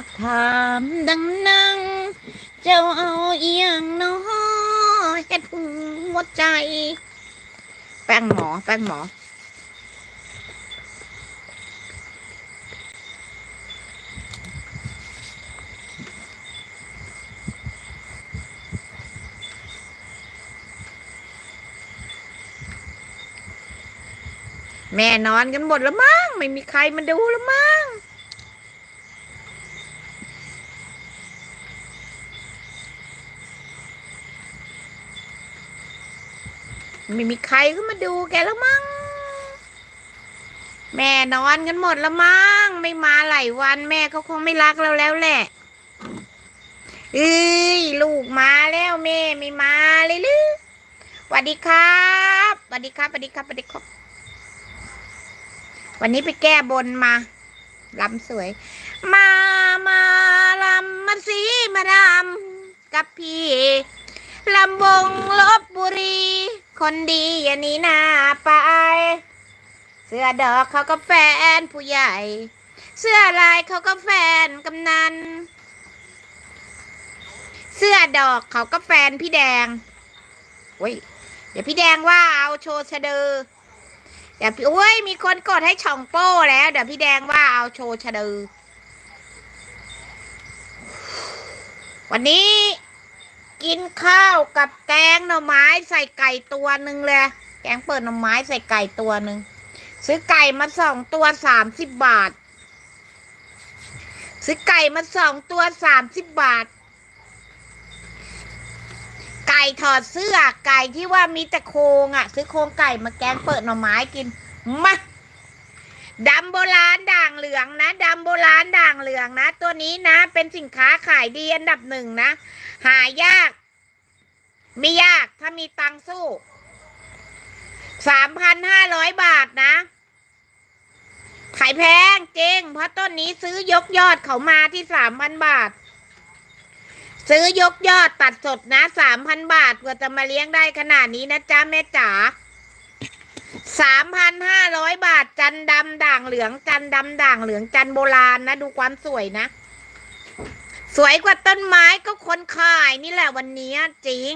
ากถามดังนังเจ้าเอาเอียงน้อเฮ็ดหัวใจ แป้งหมอ แป้งหมอ แม่นอนกันหมดแล้วมั้งไม่มีใครมาดูแล้วมั้ง ไม่มีใครก็มาดูแกแล้วมั้ง แม่นอนกันหมดแล้วมั้ง ไม่มาหลายวันแม่เขาคงไม่รักเราแล้วแหละเอ้ยลูกมาแล้วแม่ไม่มาเลยหรือสวัสดีครับสวัสดีครับสวัสดีครับสวัสดีครับ วันนี้ไปแก้บนมาลำสวย มามาลำมาสีมาดำกับพี่ ลำวงลบบุรี คนดีอย่าหนี้นาไป เสื้อดอกเขาก็แฟนผู้ใหญ่ เสื้อลายเขาก็แฟนกำนัน เสื้อดอกเขาก็แฟนพี่แดงโอ้ยเดี๋ยวพี่แดงว่าเอาโชว์ชะเดอเดี๋ยวพี่อุ้ยมีคนกดให้ช่องโป้แล้ว เดี๋ยวพี่แดงว่าเอาโชว์ชะเดอวันนี้ กินข้าวกับแกงหน่อไม้ใส่ไก่ตัวหนึ่งเลย แกงเปิดหน่อไม้ใส่ไก่ตัวหนึ่ง ซื้อไก่มาสองตัวสามสิบบาท ซื้อไก่มาสองตัวสามสิบบาท ไก่ถอดเสื้อไก่ที่ว่ามีแต่โครงอะ ซื้อโครงไก่มาแกงเปิดหน่อไม้กิน มาดำโบราณด่างเหลืองนะดำโบราณด่างเหลืองนะ ตัวนี้นะ เป็นสินค้าขายดีอันดับหนึ่งนะ หายาก ไม่ยากถ้ามีตังสู้สามพันห้าร้อยบาทนะ ขายแพงจริงเพราะต้นนี้ซื้อยกยอดเขามาที่สามพันบาท ซื้อยกยอดตัดสดนะสามพันบาทกว่าจะมาเลี้ยงได้ขนาดนี้นะจ๊ะแม่จ๋าสามพันห้าร้อยบาทจันดำด่างเหลืองจันดำด่างเหลืองจันโบราณนะ ดูความสวยนะ สวยกว่าต้นไม้ก็คนขายนี่แหละวันนี้จริง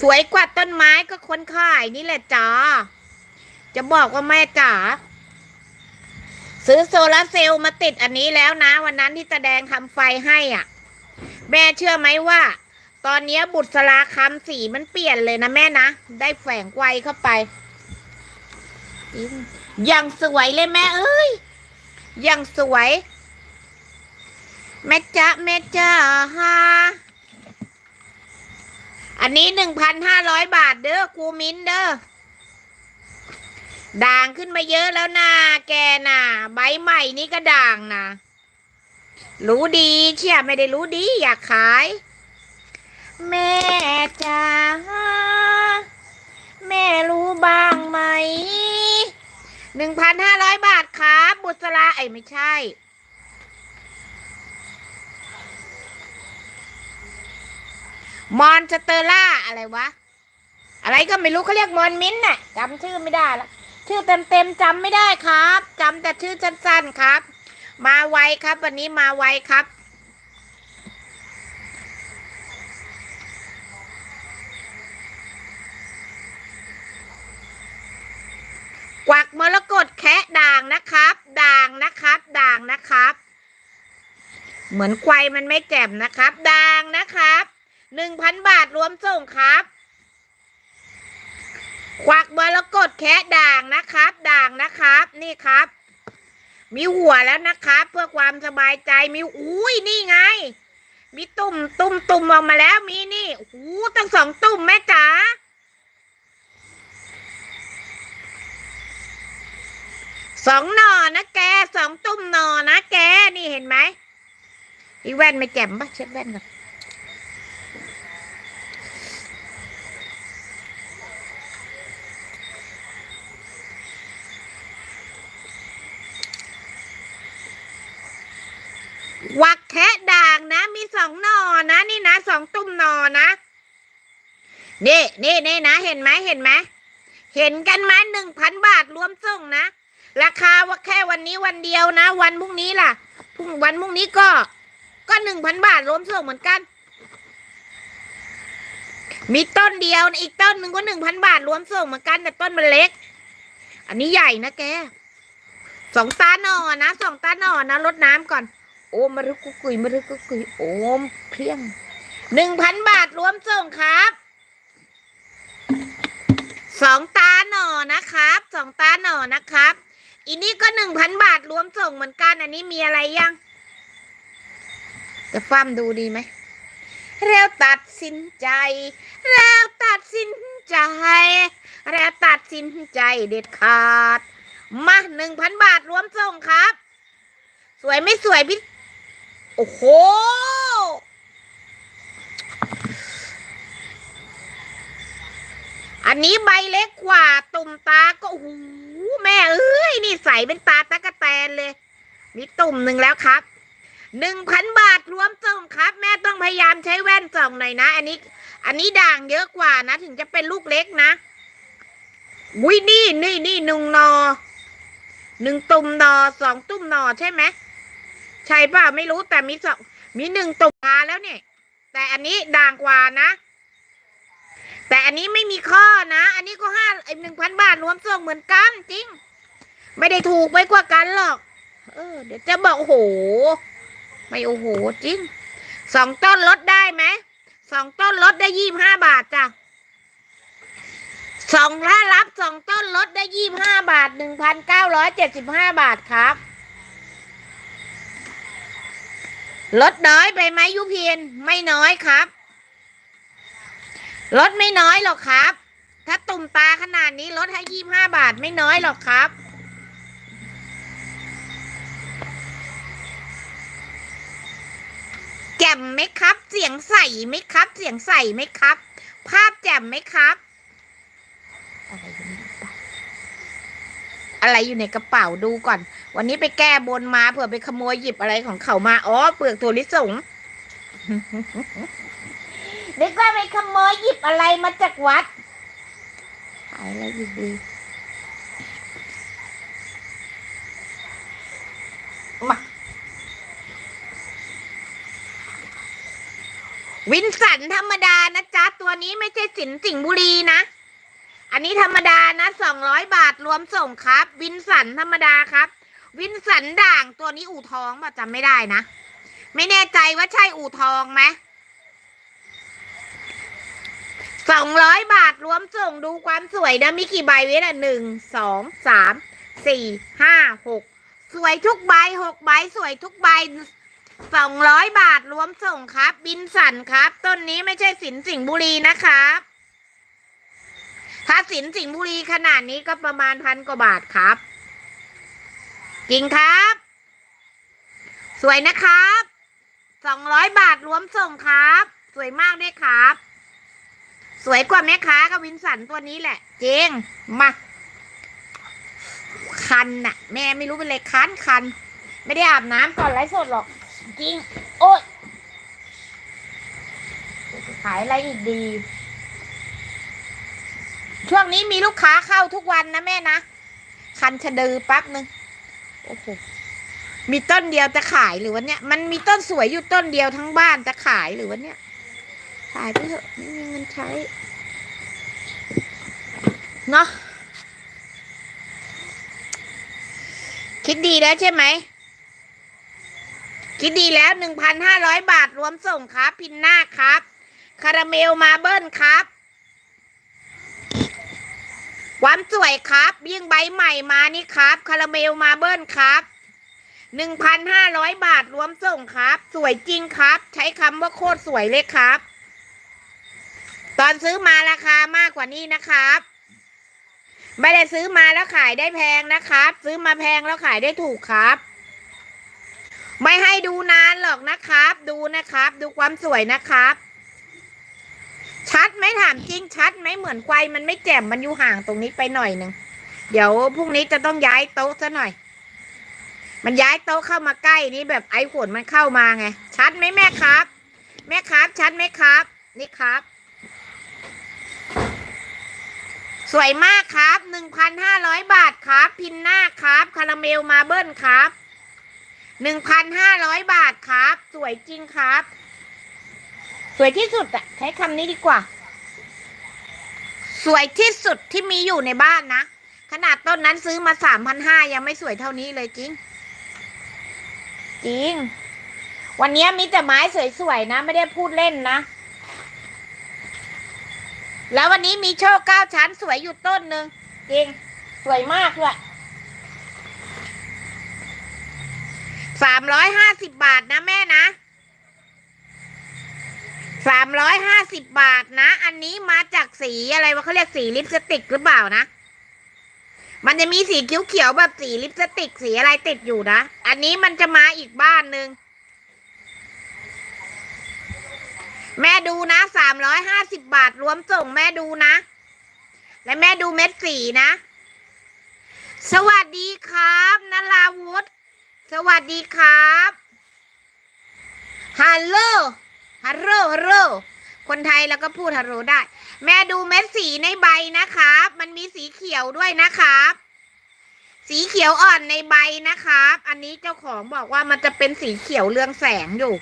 สวยกว่าต้นไม้ก็คนขายนี่แหละจ้าจะบอกว่าแม่จ๋าซื้อโซลาร์เซลล์มาติดอันนี้แล้วนะ วันนั้นที่ตาแดงทำไฟให้อะ แม่เชื่อไหมว่า ตอนนี้บุตรสลาคำสีมันเปลี่ยนเลยนะแม่นะ ได้แฝงไวเข้าไปยังสวยเลยแม่เอ้ยยังสวย แม่จ๊ะแม่จ้าฮะอันนี้หนึ่งพันห้าร้อยบาทเด้อครูมิ้นเด้อด่างขึ้นมาเยอะแล้วนะแกน่ะใบใหม่นี่ก็ด่างนะรู้ดีเชี่ยไม่ได้รู้ดีอยากขาย แม่จ๋าแม่รู้บ้างไหมหนึ่งพันห้าร้อยบาทครับบุษราไอ้ไม่ใช่ มอนสเตอร่าอะไรวะ อะไรก็ไม่รู้เขาเรียกมอนมิ้นท์น่ะจำชื่อไม่ได้ละชื่อเต็มๆจำไม่ได้ครับจำแต่ชื่อสั้นๆครับ มาไวครับ วันนี้มาไวครับกวักมรกตแคะด่างนะครับ ด่างนะครับ ด่างนะครับ เหมือนควายมันไม่แจ่มนะครับ ด่างนะครับ หนึ่งพันบาทรวมส่งครับ ควักมรกตแคะด่างนะครับ ด่างนะครับ นี่ครับ มีหัวแล้วนะครับ เพื่อความสบายใจมีอุ้ยนี่ไง มีตุ่มตุ่มตุ่มออกมาแล้วมีนี่โอ้โหตั้งสองตุ่มแม่จ๋าสองหน่อนะแกสองตุ่มหน่อนะแกนี่เห็นไหมอีแว่นไม่แจ่มปะเช็ดแว่นก่อน วักแคะด่างนะ มีสองหน่อนะ นี่นะสองตุ่มหน่อนะนี่นี่นี่นะ เห็นไหมเห็นไหมเห็นกันไหมหนึ่งพันบาทรวมส่งนะ ราคาว่าแค่วันนี้วันเดียวนะ วันพรุ่งนี้ล่ะพรุ่งวันพรุ่งนี้ก็ ก็หนึ่งพันบาทรวมส่งเหมือนกัน มีต้นเดียวอีกต้นหนึ่งก็หนึ่งพันบาทรวมส่งเหมือนกันแต่ต้นมันเล็ก อันนี้ใหญ่นะแกสองตาหน่อนะสองตาหน่อนะลดน้ำก่อน โอ้มารุกกุกุยมารุกกุกุยโอมเพียงหนึ่งพันบาทรวมส่งครับสองตาหน่อนะครับสองตาหน่อนะครับอีนี่ก็หนึ่งพันบาทรวมส่งเหมือนกัน อันนี้มีอะไรยัง จะฟั่มดูดีไหมแล้วตัดสินใจแล้วตัดสินใจแล้วตัดสินใจเด็ดขาด มาหนึ่งพันบาทรวมส่งครับ สวยไม่สวยพี่ โอ้โห อันนี้ใบเล็กกว่าตุ่มตาก็โอ้โหแม่เอ้ย นี่ใสเป็นตาตะกะแตนเลย นี่ตุ่มหนึ่งแล้วครับหนึ่งพันบาทรวมส่งครับ แม่ต้องพยายามใช้แว่นส่องหน่อยนะ อันนี้ อันนี้ด่างเยอะกว่านะ ถึงจะเป็นลูกเล็กนะอุ้ยนี่นี่นี่หนึ่งนอหนึ่งตุ่มนอสองตุ่มนอใช่ไหม ใช่ป่ะไม่รู้แต่มีสองมีหนึ่งตุ่มาแล้วเนี่ย แต่อันนี้ด่างกว่านะ แต่อันนี้ไม่มีข้อนะ อันนี้ก็ห้าไอหนึ่งพันบาทรวมส่งเหมือนกันจริง ไม่ได้ถูกไปกว่ากันหรอก เออ เดี๋ยวจะบอกโอ้โห ไม่โอ้โหจริงสองต้นลดได้ไหมสองต้นลดได้ยี่ห้าบาทจ้ะสองถ้ารับสองต้นลดได้ยี่ห้าบาทหนึ่งพันเก้าร้อยเจ็ดสิบห้าบาทครับ ลดน้อยไปไหมยุเพียนไม่น้อยครับ ลดไม่น้อยหรอกครับ ถ้าตุ่มตาขนาดนี้ลดให้ยี่ห้าบาทไม่น้อยหรอกครับ แจ่มไหมครับ เสียงใสไหมครับ เสียงใสไหมครับ ภาพแจ่มไหมครับอะไร อยู่ในกระเป๋าอะไรอยู่ในกระเป๋าดูก่อน วันนี้ไปแก้บนมาเผื่อไปขโมยหยิบอะไรของเขามาอ๋อเปลือกถั่วลิสงนึกว่าไปขโมยหยิบอะไรมาจากวัดขายอะไรอยู่ดีมาวินสันธรรมดานะจ๊ะ ตัวนี้ไม่ใช่สินสิงห์บุรีนะ อันนี้ธรรมดานะสองร้อยบาทรวมส่งครับ วินสันธรรมดาครับ วินสันด่างตัวนี้อู่ทองป่ะจำไม่ได้นะ ไม่แน่ใจว่าใช่อู่ทองไหมสองร้อยบาทรวมส่งดูความสวยนะมีกี่ใบเว้ละหนึ่งสองสามสี่ห้าหกสวยทุกใบหกใบสวยทุกใบสองร้อยบาทรวมส่งครับ บินสันครับ ต้นนี้ไม่ใช่สินสิงบุรีนะครับ ถ้าสินสิงห์บุรีขนาดนี้ก็ประมาณพันกว่าบาทครับ จริงครับ สวยนะครับสองร้อยบาทรวมส่งครับ สวยมากด้วยครับ สวยกว่าแม่ค้ากับวินสันตัวนี้แหละเจงมาคันน่ะ แม่ไม่รู้เป็นอะไรคันคัน ไม่ได้อาบน้ำก่อนไลฟ์สดหรอก จริง โอ๊ยขายอะไรอีกดี ช่วงนี้มีลูกค้าเข้าทุกวันนะแม่นะ คันชะดือแป๊บนึง โอ้โห มีต้นเดียวจะขายหรือวะเนี่ย มันมีต้นสวยอยู่ต้นเดียวทั้งบ้านจะขายหรือวะเนี่ย ขายไปเถอะไม่มีเงินใช้ เนาะ คิดดีแล้วใช่ไหม คิดดีแล้วหนึ่งพันห้าร้อยบาทรวมส่งครับ พินหน้าครับ คาราเมลมาเบิ้ลครับ ความสวยครับยิ่งใบใหม่มานี่ครับ คาราเมลมาเบิ้ลครับหนึ่งพันห้าร้อยบาทรวมส่งครับ สวยจริงครับ ใช้คำว่าโคตรสวยเลยครับ ตอนซื้อมาราคามากกว่านี้นะครับ ไม่ได้ซื้อมาแล้วขายได้แพงนะครับ ซื้อมาแพงแล้วขายได้ถูกครับ ไม่ให้ดูนานหรอกนะครับ ดูนะครับ ดูความสวยนะครับ ชัดไหมถามจริงชัดไหมเหมือนควายมันไม่แจ่มมันอยู่ห่างตรงนี้ไปหน่อยหนึ่งเดี๋ยวพรุ่งนี้จะต้องย้ายโต๊ะซะหน่อย มันย้ายโต๊ะเข้ามาใกล้นี่แบบไอ้ฝนมันเข้ามาไง ชัดไหมแม่ครับ แม่ครับ ชัดไหมครับ นี่ครับ สวยมากครับหนึ่งพันห้าร้อยบาทครับ พินหน้าครับคาราเมลมาเบิ้ลครับหนึ่งพันห้าร้อยบาทครับ สวยจริงครับ สวยที่สุดอะใช้คำนี้ดีกว่า สวยที่สุดที่มีอยู่ในบ้านนะ ขนาดต้นนั้นซื้อมาสามพันห้ายังไม่สวยเท่านี้เลยจริง จริง วันนี้มีแต่ไม้สวยๆนะ ไม่ได้พูดเล่นนะ แล้ววันนี้มีโชคเก้าชั้นสวยอยู่ต้นหนึ่งจริง สวยมากเลยสามร้อยห้าสิบบาทนะแม่นะ สามร้อยห้าสิบบาทนะ อันนี้มาจากสีอะไรวะเขาเรียกสีลิปสติกหรือเปล่านะ มันจะมีสีเขียวๆแบบสีลิปสติกสีอะไรติดอยู่นะ อันนี้มันจะมาอีกบ้านหนึ่งแม่ดูนะสามร้อยห้าสิบบาทรวมส่งแม่ดูนะ และแม่ดูเม็ดสีนะ สวัสดีครับนราวุธสวัสดีครับฮัลโหล ฮัลโหลฮัลโหลคนไทยแล้วก็พูดฮัลโหลได้ แม่ดูเม็ดสีในใบนะครับ มันมีสีเขียวด้วยนะครับ สีเขียวอ่อนในใบนะครับ อันนี้เจ้าของบอกว่ามันจะเป็นสีเขียวเรืองแสงอยู่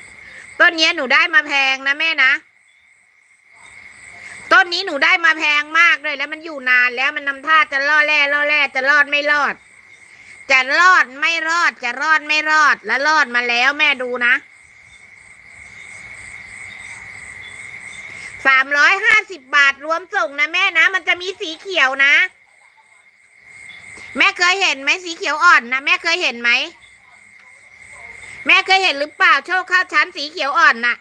ต้นนี้หนูได้มาแพงนะแม่นะ ต้นนี้หนูได้มาแพงมากเลยแล้วมันอยู่นานแล้วมันนำท่าจะล่อแร่ล่อแร่จะรอดไม่รอด จะรอดไม่รอดจะรอดไม่รอดแล้วรอดมาแล้วแม่ดูนะ สามร้อยห้าสิบบาทรวมส่งนะแม่นะ มันจะมีสีเขียวนะ แม่เคยเห็นไหมสีเขียวอ่อนนะแม่เคยเห็นไหมแม่เคยเห็นหรือเปล่าโชคข้าวชั้นสีเขียวอ่อนน่ะ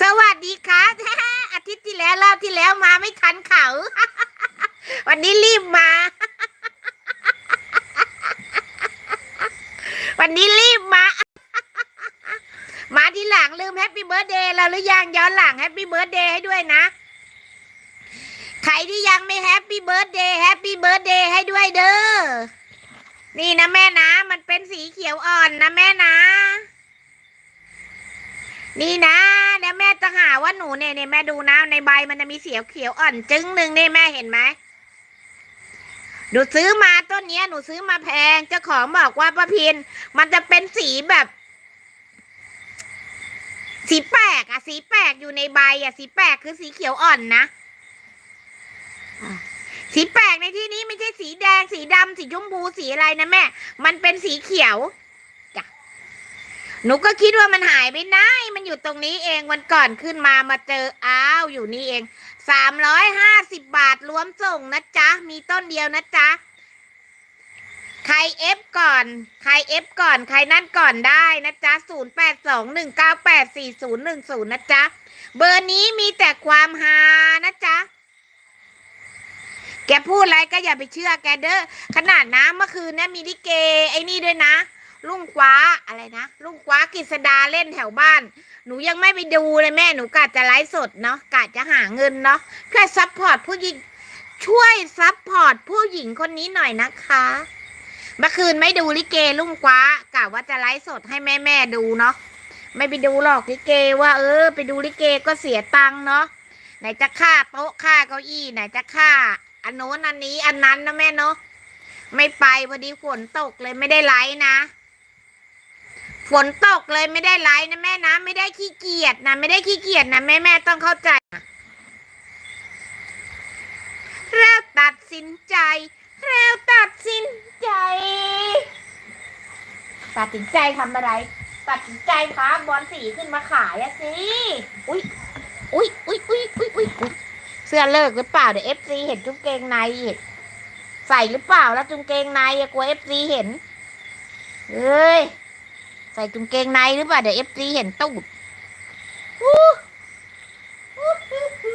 สวัสดีค่ะอาทิตย์ที่แล้วรอบที่แล้วมาไม่ทันเขา วันนี้รีบมา วันนี้รีบมา มาที่หลังลืมแฮปปี้เบิร์ดเดย์เราหรือยังย้อนหลังแฮปปี้เบิร์ดเดย์ให้ด้วยนะ ใครที่ยังไม่แฮปปี้เบิร์ดเดย์แฮปปี้เบิร์ดเดย์ให้ด้วยเด้อ นี่นะแม่นะ มันเป็นสีเขียวอ่อนนะแม่นะ นี่นะเดี๋ยวแม่จะหาว่าหนูเนี่ยเนี่ยแม่ดูนะในใบมันจะมีเสียวเขียวอ่อนจึ้งหนึ่งนี่แม่เห็นไหมหนูซื้อมาต้นเนี้ยหนูซื้อมาแพงเจ้าของบอกว่าป้าพิน มันจะเป็นสีแบบ สีแปลกอะสีแปลกอยู่ในใบอะสีแปลกคือสีเขียวอ่อนนะสีแปลกในที่นี้ไม่ใช่สีแดง สีดำสีชมพูสีอะไรนะแม่ มันเป็นสีเขียวหนูก็คิดว่ามันหายไปไหนมันอยู่ตรงนี้เองวันก่อนขึ้นมามาเจออ้าวอยู่นี่เองสามร้อยห้าสิบบาทรวมส่งนะจ๊ะ มีต้นเดียวนะจ๊ะ ใครเอฟก่อน ใครเอฟก่อน ใครนั่นก่อนได้นะจ๊ะศูนย์แปดสองหนึ่งเก้าแปดสี่ศูนย์หนึ่งศูนย์นะจ๊ะ เบอร์นี้มีแต่ความฮานะจ๊ะ แกพูดอะไรก็อย่าไปเชื่อแกเด้อ ขนาดนะเมื่อคืนนี่ยมีลิเก ไอ้นี่ด้วยนะ ลุงคว้าอะไรนะ ลุงคว้ากฤษดาเล่นแถวบ้าน หนูยังไม่ไปดูเลยแม่ หนูกะจะไลฟ์สดเนาะ กะจะหาเงินเนาะเพื่อซัพพอร์ตผู้หญิง ช่วยซัพพอร์ตผู้หญิงคนนี้หน่อยนะคะ เมื่อคืนไม่ดูลิเกลุงคว้ากะว่าจะไลฟ์สดให้แม่แม่ดูเนาะไม่ไปดูหรอกลิเกว่า เออ ไปดูลิเกก็เสียตังค์เนาะไหนจะค่าโต๊ะค่าเก้าอี้ไหนจะค่า อันโน้นอันนี้อันนั้นนะแม่เนาะไม่ไปพอดีฝนตกเลยไม่ได้ไลฟ์นะ ฝนตกเลยไม่ได้ไลฟ์นะแม่นะไม่ได้ขี้เกียจนะไม่ได้ขี้เกียจนะแม่แม่ต้องเข้าใจนะแล้วตัดสินใจ แล้วตัดสินใจ ตัดสินใจทำอะไร ตัดสินใจพาบอลสีขึ้นมาขายอะสิอุ้ยอุ้ยอุ้ยอุ้ยอุ้ยอุ้ยเสื้อเลิกหรือเปล่าเดี๋ยวเอฟซีเห็นจุงเกงในอีกใส่หรือเปล่าแล้วจุงเกงในอะกลัวเอฟซีเห็นเอ้ยใส่กางเกงในหรือเปล่าเดี๋ยวเอฟซีเห็นตูดอู้อู้หูหู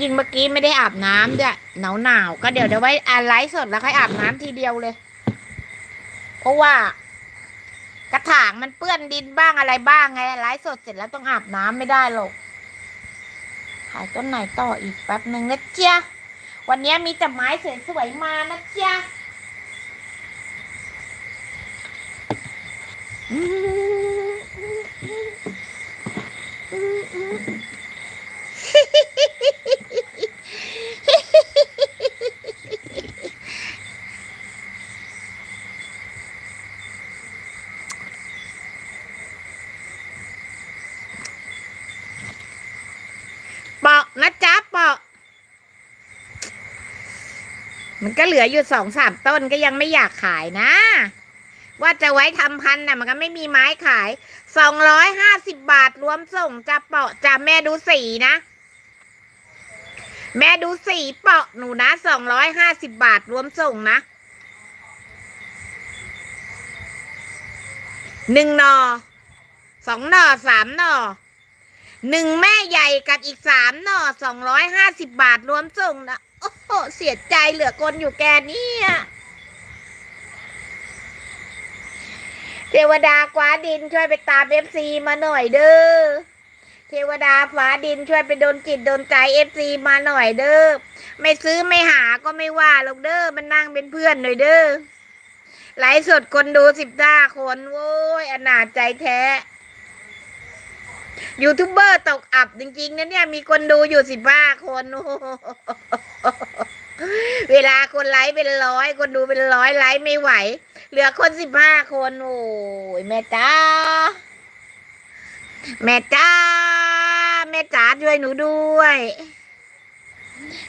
ยิ่งเมื่อกี้ไม่ได้อาบน้ำด้วยหนาวหนาวก็เดี๋ยวเดี๋ยวไว้อาไลฟ์สดแล้วค่อยอาบน้ำทีเดียวเลย เพราะว่า กระถางมันเปื้อนดินบ้างอะไรบ้างไงไลฟ์สดเสร็จแล้วต้องอาบน้ำไม่ได้หรอกขายต้นไหนต่ออีกแป๊บหนึ่งนะเจ๊ะวันนี้มีแต่ไม้สวยๆมานะเจ๊ะมั มันก็เหลืออยู่สองสามต้นก็ยังไม่อยากขายนะ ว่าจะไว้ทำพันธุ์น่ะ มันก็ไม่มีไม้ขายสองร้อยห้าสิบบาทรวมส่งจะเปาะจะแม่ดูสีนะ แม่ดูสีเปาะหนูนะสองร้อยห้าสิบบาทรวมส่งนะหนึ่งหนอสองหนอสามหนอหนึ่งแม่ใหญ่กับอีกสามหนอสองร้อยห้าสิบบาทรวมส่งนะ โอ้เสียใจเหลือคนอยู่แกเนี่ยเทวดากว้าดินช่วยไปตามเอฟซีมาหน่อยเด้อ เทวดาฟ้าดินช่วยไปโดนจิตโดนใจเอฟซีมาหน่อยเด้อ ไม่ซื้อไม่หาก็ไม่ว่าหรอกเด้อ มันนั่งเป็นเพื่อนหน่อยเด้อ ไลฟ์สดคนดูสิบห้าคน โว้ยอนาจใจแท้ ยูทูบเบอร์ตกอับจริง ๆนะเนี่ย มีคนดูอยู่สิบห้าคนเวลาคนไลฟ์เป็นร้อย คนดูเป็นร้อยไลฟ์ไม่ไหว เหลือคนสิบห้าคนโอ้ยแม่จ้าแม่จ้าแม่จ๋าช่วยหนูด้วย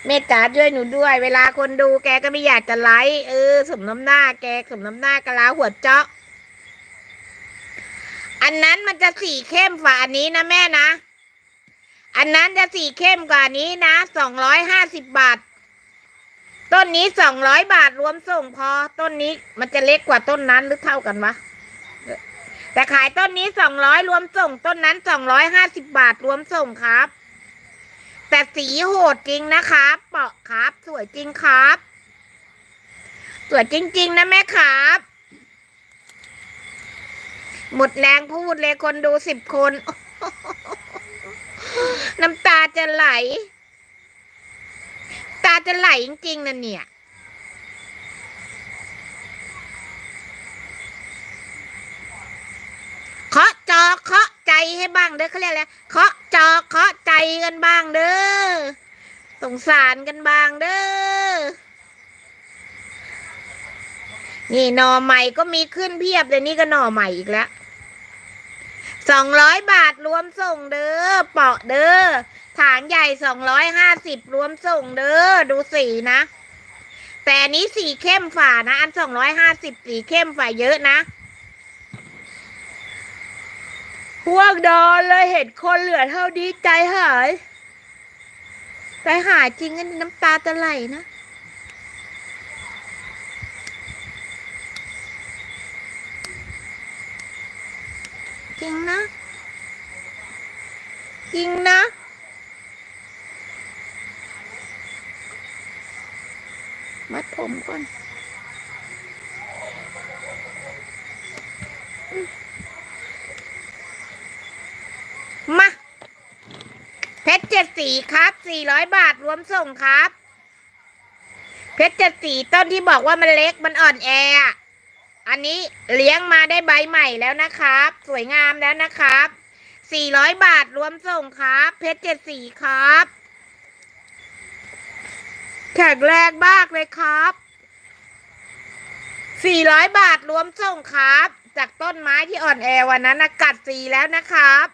แม่จ๋าช่วยหนูด้วย เวลาคนดูแกก็ไม่อยากจะไลฟ์เออสมน้ำหน้าแกสมน้ำหน้ากะลาหัวเจาะ อันนั้นมันจะสีเข้มฝ่าอันนี้นะแม่นะ อันนั้นจะสีเข้มกว่านี้นะสองร้อยห้าสิบบาท ต้นนี้สองร้อยบาทรวมส่งพอ ต้นนี้มันจะเล็กกว่าต้นนั้นหรือเท่ากันวะแต่ขายต้นนี้สองร้อยรวมส่ง ต้นนั้นสองร้อยห้าสิบบาทรวมส่งครับ แต่สีโหดจริงนะครับเปาะครับ สวยจริงครับ สวยจริง ๆ นะแม่ครับ หมดแรงพูดเลยคนดูสิบคน น้ำตาจะไหล ตาจะไหลจริงๆนะเนี่ยเคาะจอเคาะใจให้บ้างเด้อเขาเรียกอะไรเคาะจอเคาะใจกันบ้างเด้อสงสารกันบ้างเด้อนี่หน่อใหม่ก็มีขึ้นเพียบเลยนี่ก็หน่อใหม่อีกแล้ว สองร้อยบาทรวมส่งเด้อเปาะเด้อถางใหญ่สองร้อยห้าสิบรวมส่งเด้อดูสีนะ แต่อันนี้สีเข้มฝ่านะ อันสองร้อยห้าสิบสีเข้มฝ่าเยอะนะ พวกดอนเลยเห็นคนเหลือเท่านี้ใจหายใจหายจริงอันน้ำตาจะไหลนะ จริงนะ จริงนะมัดผมก่อนมาเพชรเจ็ดสีครับสี่ร้อยบาทรวมส่งครับ เพชรเจ็ดสีต้นที่บอกว่ามันเล็กมันอ่อนแอ อันนี้เลี้ยงมาได้ใบใหม่แล้วนะครับ สวยงามแล้วนะครับ สี่ร้อยบาทรวมส่งครับ เพชรเจ็ดสีครับ แข็งแรงมากเลยครับสี่ร้อยบาทรวมส่งครับ จากต้นไม้ที่อ่อนแอวันนั้นนะกัดสีแล้วนะครับ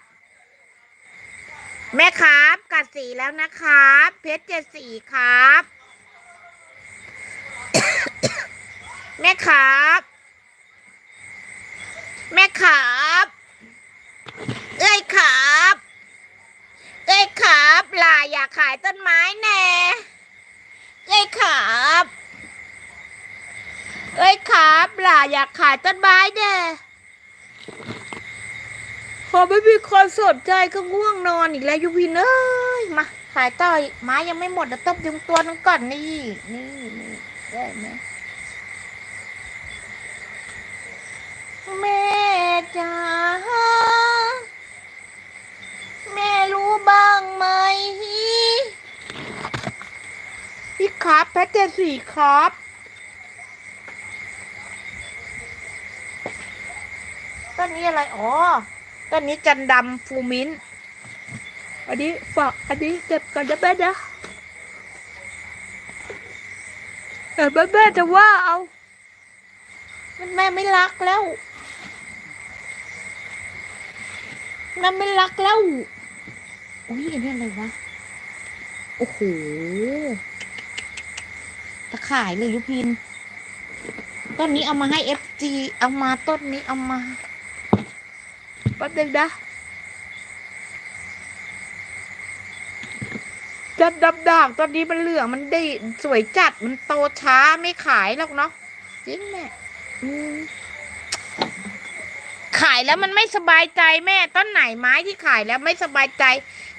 แม่ครับกัดสีแล้วนะครับ เพชรเจ็ดสีครับ แม่ครับ แม่ครับ เอ้ยครับ เอ้ยครับลาอยากขายต้นไม้แน่เอ้ยครับเอ้ยครับลาอยากขายต้นไม้แน่พอไม่มีคนสนใจก็ง่วงนอนอีกแล้วยูพินเอ้ยมาขายต่อไม้ยังไม่หมดเดี๋ยวตบดึงตัวนึงก่อนนี่นี่นี่ได้ไหม แม่จ๋าแม่รู้บ้างไหม พี่ครับแพทเจสีครับ ต้นนี้อะไร อ๋อ ต้นนี้จันดำฟูมินอันนี้ฝากอันนี้เก็บก่อนนะแม่นะแต่แม่แม่จะว่าเอา มันแม่ไม่รักแล้ว แม่ไม่รักแล้วอุ้ยอันนี้อะไรวะ โอ้โหตจะขายเลยยุพิน ต้นนี้เอามาให้เอฟจีเอามาต้นนี้เอามาแป๊บนึงนะจัดดำด่างตอนนี้มันเหลืองมันดีสวยจัดมันโตช้าไม่ขายหรอกเนาะจริงแม่อืม ขายแล้วมันไม่สบายใจแม่ต้นไหนไม้ที่ขายแล้วไม่สบายใจ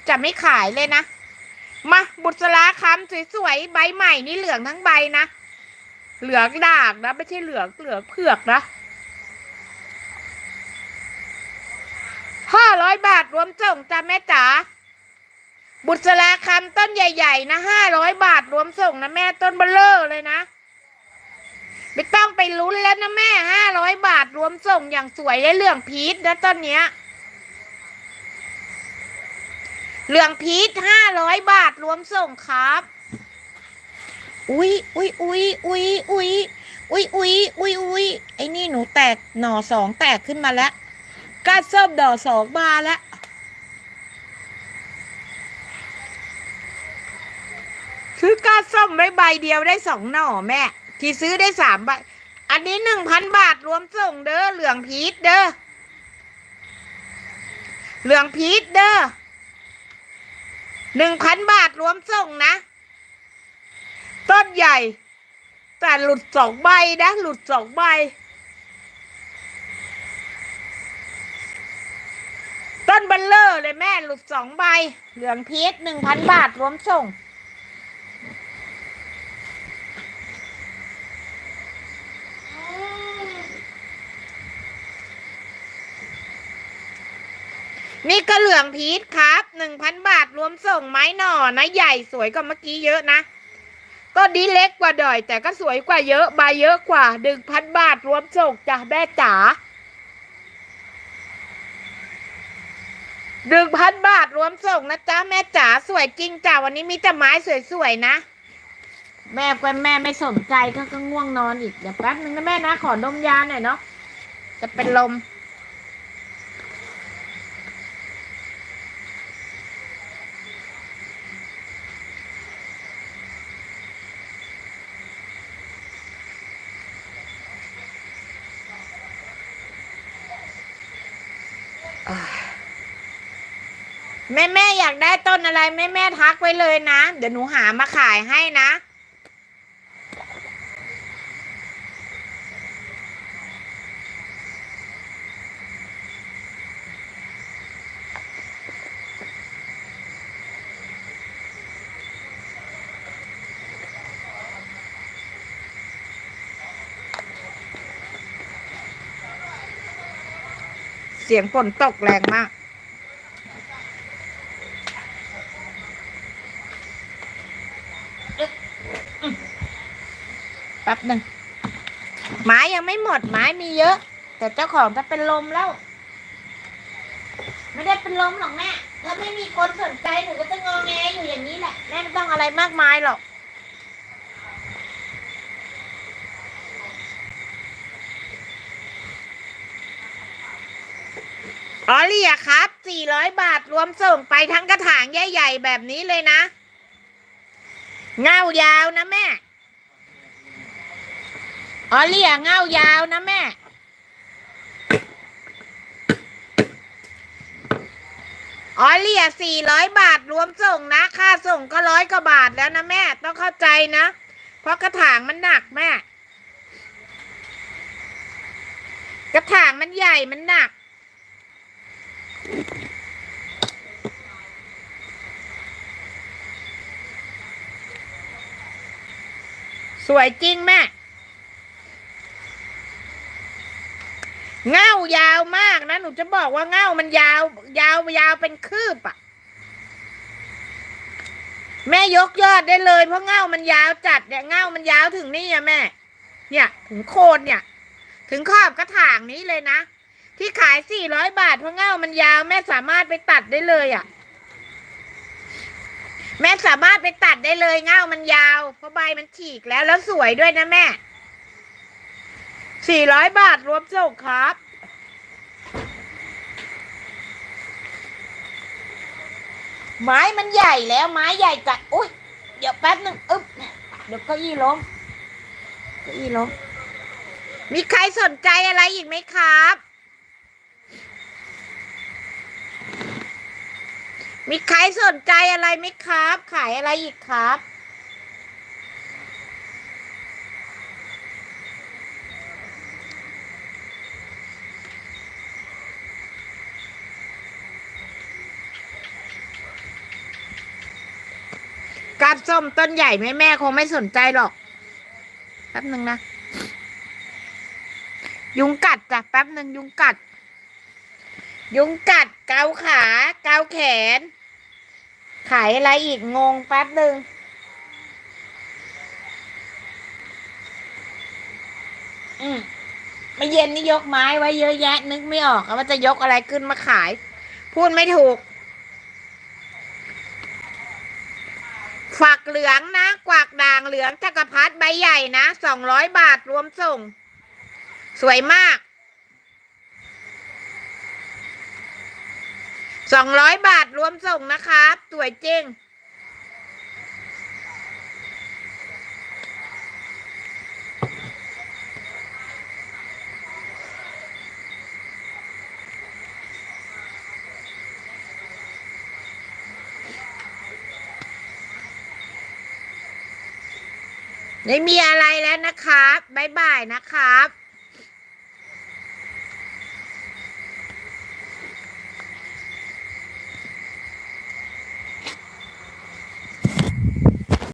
จะไม่ขายเลยนะ มาบุษราคำสวยๆใบใหม่นี่เหลืองทั้งใบนะเหลืองด่างนะไม่ใช่เหลืองเหลืองเผือกนะห้าร้อยบาทรวมส่งจ้าแม่จ๋าบุษราคำต้นใหญ่ ๆ นะห้าร้อยบาทรวมส่งนะแม่ต้นเบลเลอร์เลยนะ ไม่ต้องไปลุ้นแล้วนะแม่ห้าร้อยบาทรวมส่งอย่างสวยและเหลืองพีชนะต้นเนี้ยเหลืองพีชห้าร้อยบาทรวมส่งครับ อุ๊ยอุ๊ยอุ๊ยอุ๊ยอุ๊ยอุ๊ยอุ๊ยอุ๊ยอุ๊ยไอ้นี่หนูแตกหน่อสองแตกขึ้นมาแล้วก้านส้มดอสองมาแล้วซื้อก้านส้มไว้ใบเดียวได้สองหน่อแม่ ที่ซื้อได้สามใบอันนี้หนึ่งพันบาทรวมส่งเด้อเหลืองพีชเด้อเหลืองพีชเด้อหนึ่งพันบาทรวมส่งนะ ต้นใหญ่ แต่หลุดสองใบนะ หลุดสองใบต้นบัลเลอร์เลยแม่หลุดสองใบ เหลืองพีชหนึ่งพันบาทรวมส่ง นี่ก็เหลืองพีชครับหนึ่งพันบาทรวมส่งไม้หน่อนะ ใหญ่สวยกว่าเมื่อกี้เยอะนะ ก็ดีเล็กกว่าดอย แต่ก็สวยกว่าเยอะใบเยอะกว่าหนึ่งพันบาทรวมส่งจ้ะแม่จ๋าหนึ่งพันบาทรวมส่งนะจ๊ะแม่จ๋าสวยจริงจ้ะวันนี้มีแต่ไม้สวยๆนะ แม่ก็แม่ไม่สนใจก็ก็ง่วงนอนอีกเดี๋ยวแป๊บนึงนะแม่นะขอดมยาหน่อยเนาะจะเป็นลม แม่แม่อยากได้ต้นอะไรแม่แม่ทักไว้เลยนะ เดี๋ยวหนูหามาขายให้นะ เสียงฝนตกแรงมาก แป๊บหนึ่งไม้ยังไม่หมดไม้มีเยอะ แต่เจ้าของจะเป็นลมแล้ว ไม่ได้เป็นลมหรอกแม่ถ้าไม่มีคนสนใจหนูก็จะงอแงอยู่อย่างนี้แหละแม่ไม่ต้องอะไรมากมายหรอก อ๋อเรียครับสี่ร้อยบาทรวมส่งไปทั้งกระถางใหญ่ๆแบบนี้เลยนะ เงายาวนะแม่อ๋อเรียเงายาวนะแม่อ๋อเรียสี่ร้อยบาทรวมส่งนะ ค่าส่งก็ร้อยกว่าบาทแล้วนะแม่ ต้องเข้าใจนะ เพราะกระถางมันหนักแม่ กระถางมันใหญ่มันหนัก สวยจริงแม่เง่ายาวมากนะ หนูจะบอกว่าเง่ามันยาว ยาวยาวเป็นคืบอะแม่ยกยอดได้เลย เพราะเง่ามันยาวจัดเนี่ยเง่ามันยาวถึงนี่อะแม่ เนี่ย ถึงโคนเนี่ย ถึงขอบกระถางนี้เลยนะ ที่ขายสี่ร้อยบาทเพราะเง่ามันยาวแม่สามารถไปตัดได้เลยอะแม่สามารถไปตัดได้เลยเง่ามันยาว เพราะใบมันฉีกแล้วแล้วสวยด้วยนะแม่สี่ร้อยบาทรวมส่งครับไม้มันใหญ่แล้วไม้ใหญ่จัดอุ้ยเดี๋ยวแป๊บหนึ่งอึ๊บเดี๋ยวเก็ยี่ล้มเก้าอี้ล้มมีใครสนใจอะไรอีกไหมครับ มีใครสนใจอะไรไหมครับ ขายอะไรอีกครับ กับส้มต้นใหญ่แม่แม่คงไม่สนใจหรอก แป๊บหนึ่งนะ ยุงกัดจ้ะแป๊บหนึ่งยุงกัด ยุงกัดเกาขา เกาแขน ขายอะไรอีกงงแป๊บหนึ่งอืมมาเย็นนี่ยกไม้ไว้เยอะแยะ นึกไม่ออกว่าจะยกอะไรขึ้นมาขาย พูดไม่ถูก ฝักเหลืองนะ กวากด่างเหลืองจักรพรรดิใบใหญ่นะสองร้อยบาทรวมส่ง สวยมาก สองร้อยบาทรวมส่งนะครับสวยจริง ไม่มีอะไรแล้วนะครับ บ๊ายบายนะครับ